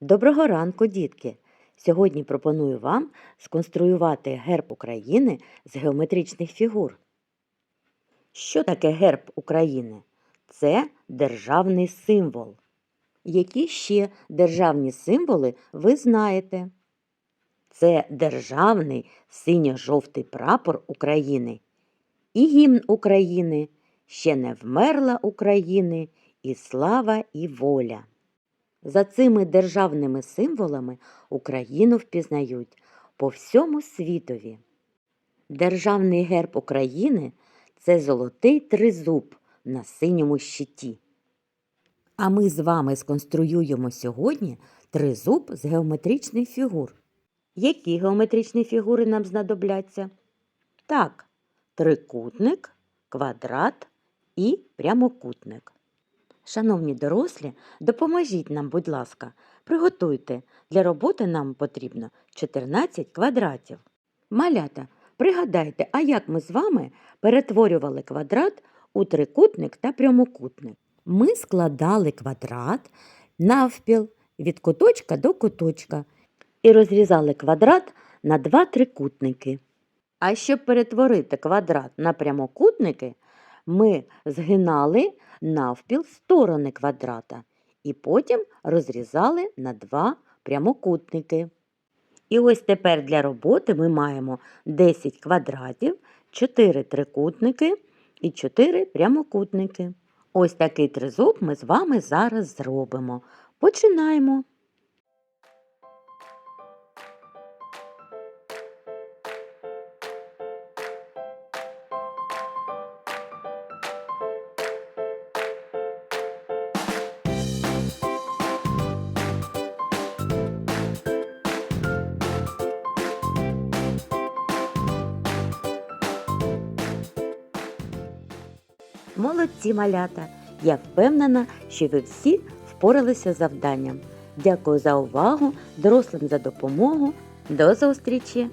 Доброго ранку, дітки! Сьогодні пропоную вам сконструювати герб України з геометричних фігур. Що таке герб України? Це державний символ. Які ще державні символи ви знаєте? Це державний синьо-жовтий прапор України і гімн України, ще не вмерла України, і слава, і воля. За цими державними символами Україну впізнають по всьому світові. Державний герб України це золотий тризуб на синьому щиті. А ми з вами сконструюємо сьогодні тризуб з геометричних фігур. Які геометричні фігури нам знадобляться? Так, трикутник, квадрат і прямокутник. Шановні дорослі, допоможіть нам, будь ласка, приготуйте. Для роботи нам потрібно 14 квадратів. Малята, пригадайте, а як ми з вами перетворювали квадрат у трикутник та прямокутник? Ми складали квадрат навпіл від куточка до куточка і розрізали квадрат на два трикутники. А щоб перетворити квадрат на прямокутники, ми згинали навпіл сторони квадрата і потім розрізали на два прямокутники. І ось тепер для роботи ми маємо 10 квадратів, 4 трикутники і 4 прямокутники. Ось такий тризуб ми з вами зараз зробимо. Починаємо. Молодці малята! Я впевнена, що ви всі впоралися з завданням. Дякую за увагу, дорослим за допомогу. До зустрічі!